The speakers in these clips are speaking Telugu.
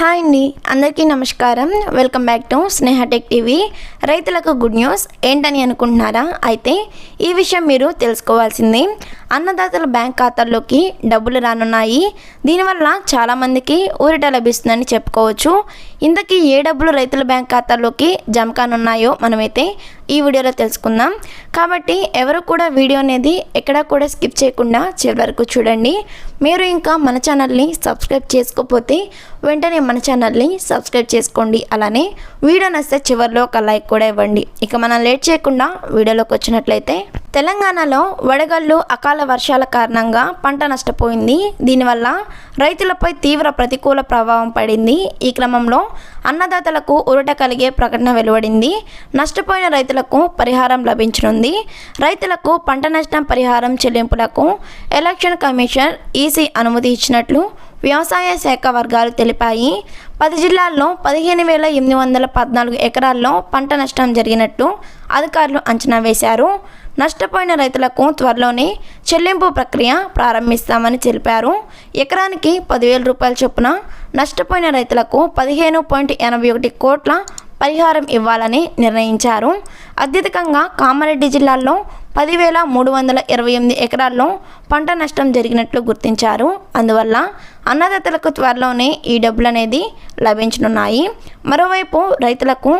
హాయ్ అండి. అందరికీ నమస్కారం. Welcome back to Snehatech TV. రైతులకు గుడ్ న్యూస్. ఏంటని అనుకుంటున్నారా? అయితే ఈ విషయం మీరు తెలుసుకోవాల్సింది. అన్నదాతల బ్యాంక్ ఖాతాల్లోకి డబ్బులు రానున్నాయి. దీనివల్ల చాలామందికి ఊరిట లభిస్తుందని చెప్పుకోవచ్చు. ఇంతకీ ఏ డబ్బులు రైతుల బ్యాంక్ ఖాతాల్లోకి జమ కానున్నాయో మనమైతే ఈ వీడియోలో తెలుసుకుందాం. కాబట్టి ఎవరు కూడా వీడియో అనేది ఎక్కడా కూడా స్కిప్ చేయకుండా చివరి వరకు చూడండి. మీరు ఇంకా మన ఛానల్ని సబ్స్క్రైబ్ చేసుకోకపోతే వెంటనే మన ఛానల్ని సబ్స్క్రైబ్ చేసుకోండి. అలానే వీడియో నచ్చితే చివరిలో ఒక లైక్ కూడా ఇవ్వండి. ఇక మనం లేట్ చేయకుండా వీడియోలోకి వచ్చినట్లయితే తెలంగాణలో వడగళ్ళు అకాల వర్షాల కారణంగా పంట నష్టపోయింది. దీనివల్ల రైతులపై తీవ్ర ప్రతికూల ప్రభావం పడింది. ఈ క్రమంలో అన్నదాతలకు ఉరట కలిగే ప్రకటన వెలువడింది. నష్టపోయిన రైతులకు పరిహారం లభించనుంది. రైతులకు పంట నష్టం పరిహారం చెల్లింపులకు ఎలక్షన్ కమిషన్ ఈసీ అనుమతి ఇచ్చినట్లు వ్యవసాయ శాఖ వర్గాలు తెలిపాయి. పది జిల్లాల్లో పదిహేను వేల ఎనిమిది వందల పద్నాలుగు ఎకరాల్లో పంట నష్టం జరిగినట్టు అధికారులు అంచనా వేశారు. నష్టపోయిన రైతులకు త్వరలోనే చెల్లింపు ప్రక్రియ ప్రారంభిస్తామని తెలిపారు. ఎకరానికి పదివేల రూపాయల చొప్పున నష్టపోయిన రైతులకు పదిహేను పాయింట్ ఎనభై ఒకటి కోట్ల పరిహారం ఇవ్వాలని నిర్ణయించారు. అత్యధికంగా కామారెడ్డి జిల్లాలో పదివేల మూడు వందల ఇరవై ఎనిమిది ఎకరాల్లో పంట నష్టం జరిగినట్లు గుర్తించారు. అందువల్ల అన్నదాతలకు త్వరలోనే ఈ డబ్బులు అనేది లభించనున్నాయి. మరోవైపు రైతులకు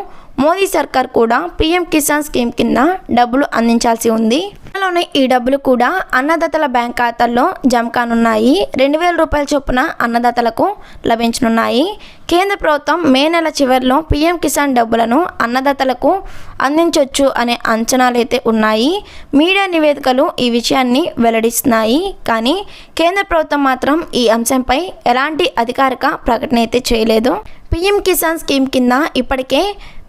మోదీ సర్కార్ కూడా పీఎం కిసాన్ స్కీమ్ కింద డబ్బులు అందించాల్సి ఉంది. త్వరలోనే ఈ డబ్బులు కూడా అన్నదాతల బ్యాంక్ ఖాతాల్లో జమ కానున్నాయి. రెండు వేల రూపాయల చొప్పున అన్నదాతలకు లభించనున్నాయి. కేంద్ర ప్రభుత్వం మే నెల చివరిలో పీఎం కిసాన్ డబ్బులను అన్నదాతలకు అందించవచ్చు అనే అంచనాలు అయితే ఉన్నాయి. మీడియా నివేదికలు ఈ విషయాన్ని వెల్లడిస్తున్నాయి. కానీ కేంద్ర ప్రభుత్వం మాత్రం ఈ అంశంపై ఎలాంటి అధికారిక ప్రకటన అయితే చేయలేదు. పీఎం కిసాన్ స్కీమ్ కింద ఇప్పటికే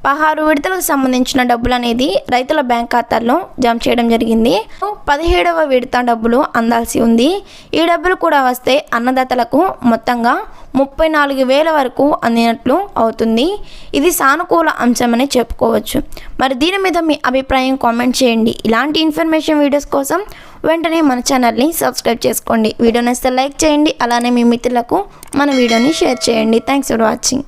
పదహారు విడతలకు సంబంధించిన డబ్బులు అనేది రైతుల బ్యాంక్ ఖాతాల్లో జమ చేయడం జరిగింది. పదిహేడవ విడత డబ్బులు అందాల్సి ఉంది. ఈ డబ్బులు కూడా వస్తే అన్నదాతలకు మొత్తంగా ముప్పై నాలుగు వేల వరకు అందినట్లు అవుతుంది. ఇది సానుకూల అంశమని చెప్పుకోవచ్చు. మరి దీని మీద మీ అభిప్రాయం కామెంట్ చేయండి. ఇలాంటి ఇన్ఫర్మేషన్ వీడియోస్ కోసం వెంటనే మన ఛానల్ని సబ్స్క్రైబ్ చేసుకోండి. వీడియో నచ్చితే లైక్ చేయండి. అలానే మీ మిత్రులకు మన వీడియోని షేర్ చేయండి. Thanks for watching.